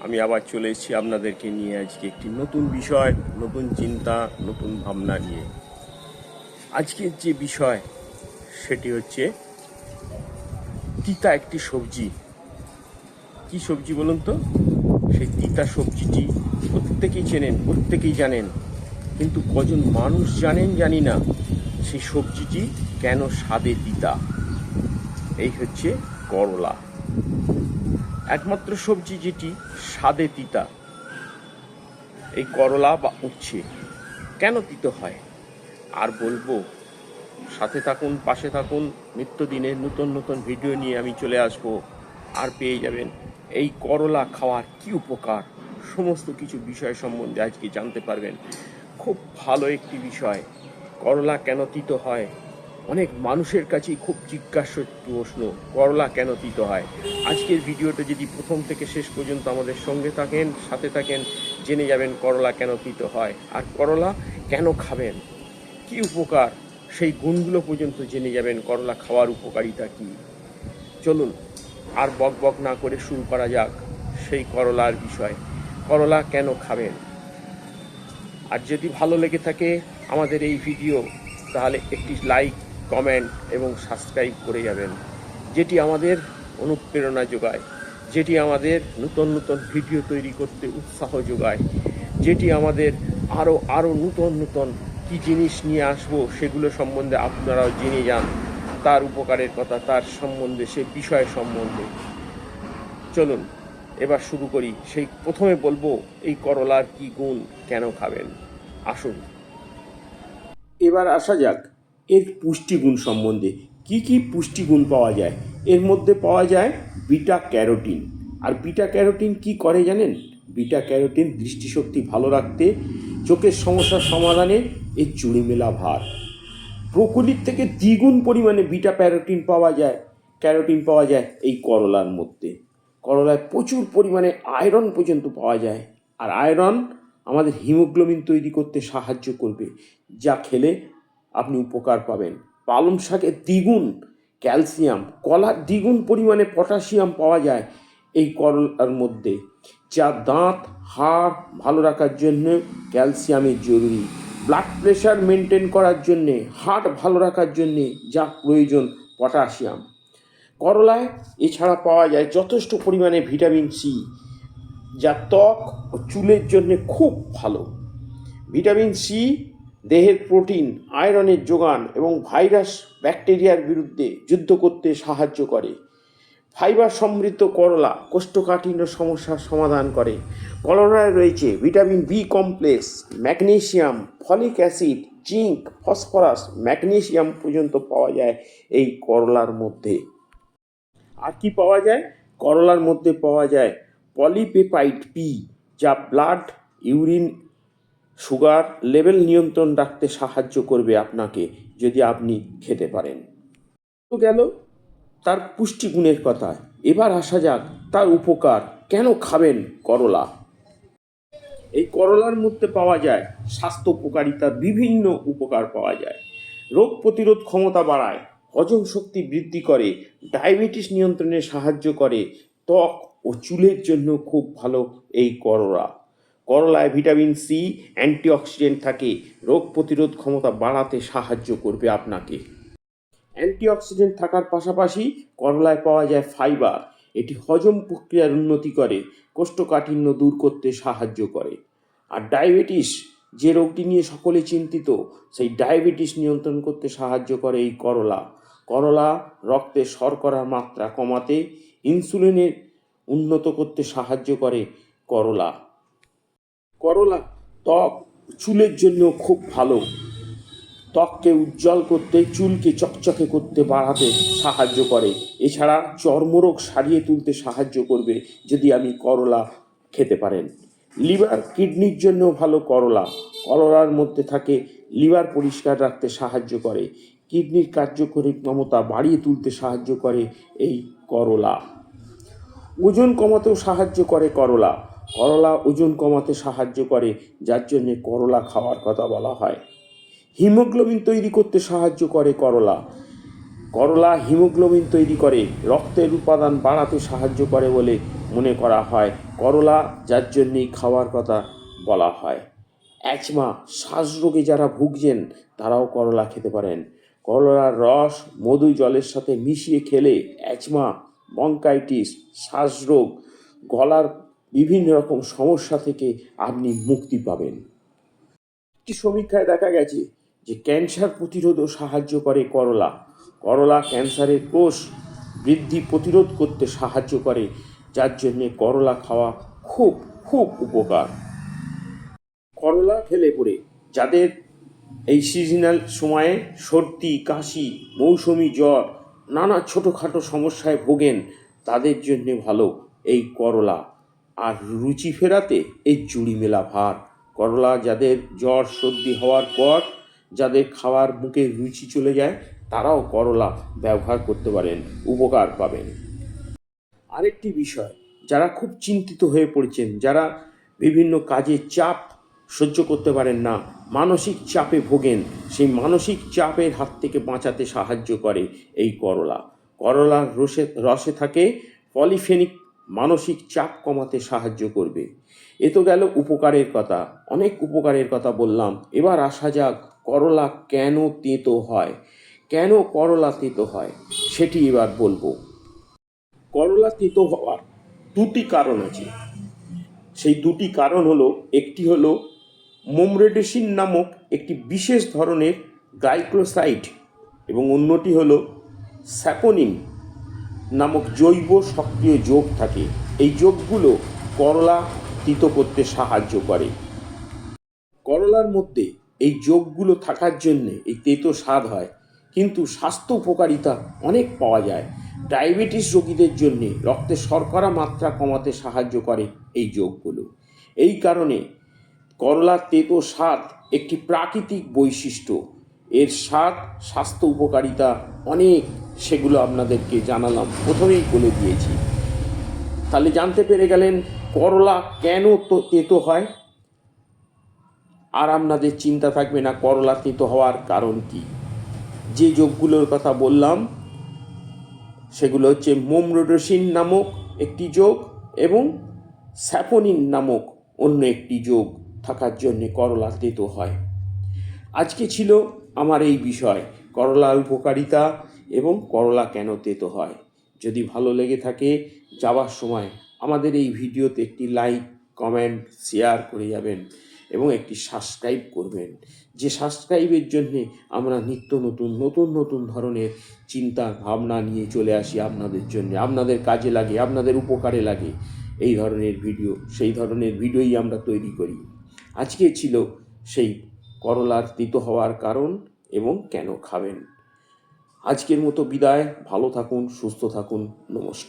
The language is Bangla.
আমি আবার চলে এসেছি আপনাদেরকে নিয়ে আজকে একটি নতুন বিষয়, নতুন চিন্তা, নতুন ভাবনা নিয়ে। আজকের যে বিষয়, সেটি হচ্ছে তিতা একটি সবজি। কি সবজি বলুন তো? সেই তিতা সবজিটি প্রত্যেকেই চেনেন, প্রত্যেকেই জানেন। কিন্তু কজন মানুষ জানেন জানি না সেই সবজিটি কেন স্বাদে তিতা? এই হচ্ছে করলা। একমাত্র সবজি যেটি স্বাদে তিতা, এই করলা বা উচ্ছে। কেন তিতো হয়? আর বলব, সাথে থাকুন, পাশে থাকুন নিত্যদিনের নতুন নতুন ভিডিও নিয়ে আমি চলে আসব। আর পেয়ে যাবেন এই করলা খাওয়ার কি উপকার? সমস্ত কিছু বিষয় সম্বন্ধে আজকে জানতে পারবেন। খুব ভালো একটি বিষয়। করলা কেন তিতো হয়? অনেক মানুষের কাছেই খুব জিজ্ঞাস্য প্রশ্ন, করলা কেন তিতো হয়? আজকের ভিডিওটা যদি প্রথম থেকে শেষ পর্যন্ত আমাদের সঙ্গে থাকেন, সাথে থাকেন, জেনে যাবেন করলা কেন তিতো হয় আর করলা কেন খাবেন? কি উপকার? সেই গুণগুলো পর্যন্ত জেনে যাবেন, করলা খাওয়ার উপকারিতা কি? চলুন, আর বক বক না করে শুরু করা যাক সেই করলার বিষয়। করলা কেন খাবেন? আর যদি ভালো লেগে থাকে আমাদের এই ভিডিও, তাহলে একটি লাইক কমেন্ট এবং সাবস্ক্রাইব করে যাবেন, যেটি আমাদের অনুপ্রেরণা যোগায়, যেটি আমাদের নতুন নতুন ভিডিও তৈরি করতে উৎসাহ যোগায়, যেটি আমাদের আরও আরও নতুন নতুন কি জিনিস নিয়ে আসব সেগুলো সম্বন্ধে আপনারাও জেনে যান, তার উপকারের কথা, তার সম্বন্ধে, সে বিষয় সম্বন্ধে। চলুন, এবার শুরু করি। সেই প্রথমে বলব, এই করলার কি গুণ কেন খাবেন? আসুন। এবার আসা যাক। এর পুষ্টিগুণ সম্বন্ধে কি কি পুষ্টিগুণ পাওয়া যায়? এর মধ্যে পাওয়া যায় বিটা ক্যারোটিন। আর বিটা ক্যারোটিন কি করে জানেন? বিটা ক্যারোটিন দৃষ্টিশক্তি ভালো রাখতে, চোখের সমস্যার সমাধানে এর চুড়ি মেলা ভার। প্রকৃতির থেকে দ্বিগুণ পরিমাণে বিটা প্যারোটিন পাওয়া যায়। ক্যারোটিন পাওয়া যায় এই করলার মধ্যে। করলায় প্রচুর পরিমাণে আয়রন পর্যন্ত পাওয়া যায়। আর আয়রন আমাদের হিমোগ্লোবিন তৈরি করতে সাহায্য করবে, যা খেলে আপনি উপকার পাবেন। পালং শাকে দ্বিগুণ ক্যালসিয়াম, কলার দ্বিগুণ পরিমাণে পটাশিয়াম পাওয়া যায় এই করলার মধ্যে, যা দাঁত, হাড় ভালো রাখার জন্য ক্যালসিয়ামের জরুরি। ব্লাড প্রেশার মেনটেন করার জন্যে হার্ট ভালো রাখার জন্যে যা প্রয়োজন পটাশিয়াম। করলায় এছাড়া পাওয়া যায় যথেষ্ট পরিমাণে ভিটামিন সি, যা ত্বক ও চুলের জন্যে খুব ভালো। ভিটামিন সি দেহের প্রোটিন, আয়রনের যোগান এবং ভাইরাস ব্যাকটেরিয়ার বিরুদ্ধে যুদ্ধ করতে সাহায্য করে। ফাইবার সমৃদ্ধ করলা কোষ্ঠকাঠিন্য সমস্যার সমাধান করে। করলায় রয়েছে vitamin B complex magnesium folic acid, zinc, phosphorus magnesium পর্যন্ত পাওয়া যায় এই করলার মধ্যে। আর কি পাওয়া যায়? করলার মধ্যে পাওয়া যায় পলিপেপাইড পি, যা ব্লাড, ইউরিন সুগার লেভেল নিয়ন্ত্রণ রাখতে সাহায্য করবে আপনাকে যদি আপনি খেতে পারেন। তো গেল তার পুষ্টিগুণের কথা। এবার আসা যাক তার উপকার। কেন খাবেন করলা? এই করলার মধ্যে পাওয়া যায় স্বাস্থ্য উপকারিতার বিভিন্ন উপকার পাওয়া যায়। রোগ প্রতিরোধ ক্ষমতা বাড়ায়, হজম শক্তি বৃদ্ধি করে, ডায়াবেটিস নিয়ন্ত্রণে সাহায্য করে, ত্বক ও চুলের জন্য খুব ভালো এই করলা। করলায় ভিটামিন সি, অ্যান্টিঅক্সিডেন্ট থাকে। রোগ প্রতিরোধ ক্ষমতা বাড়াতে সাহায্য করবে আপনাকে। অ্যান্টিঅক্সিডেন্ট থাকার পাশাপাশি করলায় পাওয়া যায় ফাইবার। এটি হজম প্রক্রিয়ার উন্নতি করে, কোষ্ঠকাঠিন্য দূর করতে সাহায্য করে। আর ডায়াবেটিস, যে রোগটি নিয়ে সকলে চিন্তিত, সেই ডায়াবেটিস নিয়ন্ত্রণ করতে সাহায্য করে এই করলা। করলা রক্তে শর্করার মাত্রা কমাতে ইনসুলিনের উন্নত করতে সাহায্য করে করলা। করলা ত্বক চুলের জন্য খুব ভালো। ত্বককে উজ্জ্বল করতে, চুলকে চকচকে করতে বাড়াতে সাহায্য করে। এছাড়া চর্মরোগ সারিয়ে তুলতে সাহায্য করবে যদি আমি করলা খেতে পারেন। লিভার, কিডনির জন্য ভালো করলা। করলার মধ্যে থাকে লিভার পরিষ্কার রাখতে সাহায্য করে। কিডনির কার্যকরী ক্ষমতা বাড়িয়ে তুলতে সাহায্য করে এই করলা। ওজন কমাতেও সাহায্য করে করলা। করলা ওজন কমাতে সাহায্য করে, যার জন্যে করলা খাওয়ার কথা বলা হয়। হিমোগ্লোবিন তৈরি করতে সাহায্য করে করলা। করলা হিমোগ্লোবিন তৈরি করে, রক্তের উপাদান বাড়াতে সাহায্য করে বলে মনে করা হয়। করলা, যার জন্যেই খাওয়ার কথা বলা হয়। অ্যাচমা শ্বাসরোগে যারা ভুগছেন, তারাও করলা খেতে পারেন। করলার রস মধু জলের সাথে মিশিয়ে খেলে অ্যাচমা বঙ্কাইটিস শ্বাসরোগ, গলার বিভিন্ন রকম সমস্যা থেকে আপনি মুক্তি পাবেন। একটি সমীক্ষায় দেখা গেছে যে ক্যান্সার প্রতিরোধও সাহায্য করে করলা। করলা ক্যান্সারের কোষ বৃদ্ধি প্রতিরোধ করতে সাহায্য করে, যার জন্যে করলা খাওয়া খুব খুব উপকার। করলা খেলে পরে যাদের এই সিজনাল সময়ে সর্দি, কাশি, মৌসুমি জ্বর, নানা ছোটোখাটো সমস্যায় ভোগেন, তাদের জন্যে ভালো এই করলা। আর রুচি ফেরাতে এই জুড়ি মেলা ভার। করলা যাদের জ্বর সর্দি হওয়ার পর যাদের খাওয়ার মুখে রুচি চলে যায়, তারাও করলা ব্যবহার করতে পারেন, উপকার পাবেন। আরেকটি বিষয়, যারা খুব চিন্তিত হয়ে পড়েছেন, যারা বিভিন্ন কাজের চাপ সহ্য করতে পারেন না, মানসিক চাপে ভোগেন, সেই মানসিক চাপের হাত থেকে বাঁচাতে সাহায্য করে এই করলা। করলার রসে রসে থাকে পলিফেনিক মানসিক চাপ কমাতে সাহায্য করবে। এ তো গেল উপকারের কথা। অনেক উপকারের কথা বললাম। এবার আসা যাক, করলা কেন তেঁতো হয়? কেন করলা তেঁতো হয়? সেটি এবার বলব। করলা তেঁতো হওয়ার দুটি কারণ আছে। সেই দুটি কারণ হলো, একটি হলো মোমরেডেসিন নামক একটি বিশেষ ধরনের গ্লাইক্লোসাইড এবং অন্যটি হলো স্যাপোনিন। নামক জৈব সক্রিয় যোগ থাকে। এই যোগগুলো করলা তিত করতে সাহায্য করে। করলার মধ্যে এই যোগগুলো থাকার জন্যে এই তেতো স্বাদ হয়, কিন্তু স্বাস্থ্য উপকারিতা অনেক পাওয়া যায়। ডায়াবেটিস রোগীদের জন্যে রক্তে শর্করা মাত্রা কমাতে সাহায্য করে এই যোগগুলো। এই কারণে করলার তেতো স্বাদ একটি প্রাকৃতিক বৈশিষ্ট্য। এর স্বাদ স্বাস্থ্য উপকারিতা অনেক সেগুলো আপনাদেরকে জানালাম। প্রথমেই বলে দিয়েছি। তাহলে জানতে পেরে গেলেন করলা কেন তো তেতো হয়? আর আপনাদের চিন্তা থাকবে না করলা তেতো হওয়ার কারণ কি? যে যোগগুলোর কথা বললাম, সেগুলো হচ্ছে মোমরোডোসিন নামক একটি যোগ এবং স্যাপোনিন নামক অন্য একটি যোগ থাকার জন্যে করলা তেতো হয়। আজকে ছিল আমার এই বিষয়। করলার উপকারিতা এবং করলা কেন তেতো হয়? যদি ভালো লেগে থাকে, যাওয়ার সময় আমাদের এই ভিডিওতে একটি লাইক কমেন্ট শেয়ার করে যাবেন এবং একটি সাবস্ক্রাইব করবেন। যে সাবস্ক্রাইবের জন্যে আমরা নিত্য নতুন নতুন নতুন ধরনের চিন্তা ভাবনা নিয়ে চলে আসি আপনাদের জন্য। আপনাদের কাজে লাগে, আপনাদের উপকারে লাগে। এই ধরনের ভিডিও, সেই ধরনের ভিডিওই আমরা তৈরি করি। আজকে ছিল সেই করলার তিত হওয়ার কারণ এবং কেন খাবেন। আজকের মতো বিদায়, ভালো থাকুন, সুস্থ থাকুন, নমস্কার।